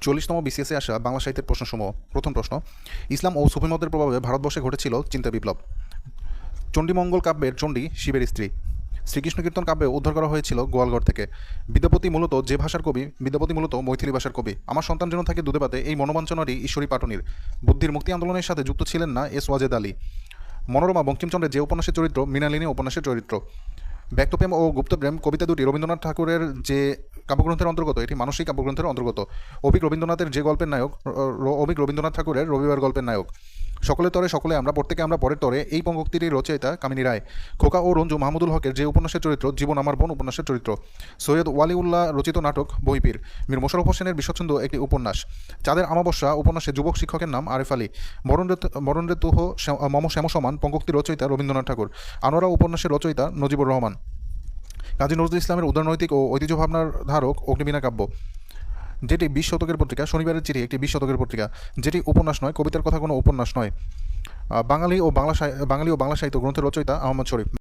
চল্লিশতম বিসিএসে আসা বাংলা সাহিত্যের প্রশ্নসমূহ। প্রথম প্রশ্ন, ইসলাম ও সুফিমতের প্রভাবে ভারতবর্ষে ঘটেছিল চিন্তা বিপ্লব। চণ্ডীমঙ্গল কাব্যের চণ্ডী, শিবের স্ত্রী। শ্রীকৃষ্ণ কীর্তন কাব্যে উদ্ধার করা হয়েছিল গোয়ালগড় থেকে। বিদ্যাপতি মূলত যে ভাষার কবি, বিদ্যাপতি মূলত মৈথিলী ভাষার কবি। আমার সন্তান যেন থাকে দুধে পাতে এই মনোবাঞ্ছনারই ঈশ্বরী পাটনির। বুদ্ধির মুক্তি আন্দোলনের সাথে যুক্ত ছিলেন না এস ওয়াজেদ আলী। মনোরমা বঙ্কিমচন্দ্রের যে উপন্যাসের চরিত্র, মৃণালিনী উপন্যাসের চরিত্র। ব্যক্তপ্রেম ও গুপ্তপ্রেম কবিতা দুটি, রবীন্দ্রনাথ ঠাকুরের যে কাব্যগ্রন্থের অন্তর্গত, এটি মানসিক কাব্যগ্রন্থের অন্তর্গত। অভিক রবীন্দ্রনাথের যে গল্পের নায়ক অভিক রবীন্দ্রনাথ ঠাকুরের রবিবার গল্পের নায়ক। সকলের তরে, সকলে আমরা, প্রত্যেকে আমরা পরের তরে। এই পঙ্ক্তিরই রচয়িতা কামিনী রায়। খোকা ও রঞ্জু মাহমুদুল হকের যে উপন্যাসের চরিত্র, জীবন আমার বোন উপন্যাসের চরিত্র। সৈয়দ ওয়ালিউল্লাহ রচিত নাটক, বইপীর। মীর মোশারফ হোসেনের বিশ্বছন্দ একটি উপন্যাস। চাঁদের আমাবস্যা উপন্যাসে যুবক শিক্ষকের নাম আরেফ আলী। মরণরে তুহ মম শ্যাম সমান পঙ্কক্তি রচয়িতা রবীন্দ্রনাথ ঠাকুর। আনোয়ারা উপন্যাসের রচয়িতা নজিবুর রহমান। কাজী নজরুল ইসলামের উদারনৈতিক ও ঐতিহ্য ভাবনার ধারক অগ্নিবীণা কাব্য। যেটি বিশ শতকের পত্রিকা, শনিবারের চিঠি একটি বিশ শতকের পত্রিকা, যেটি উপন্যাস নয়, কবিতার কথা কোনো উপন্যাস নয়। বাঙালি ও বাংলা বাঙালি ও বাংলা সাহিত্য গ্রন্থের রচয়িতা আহমদ শরীফ।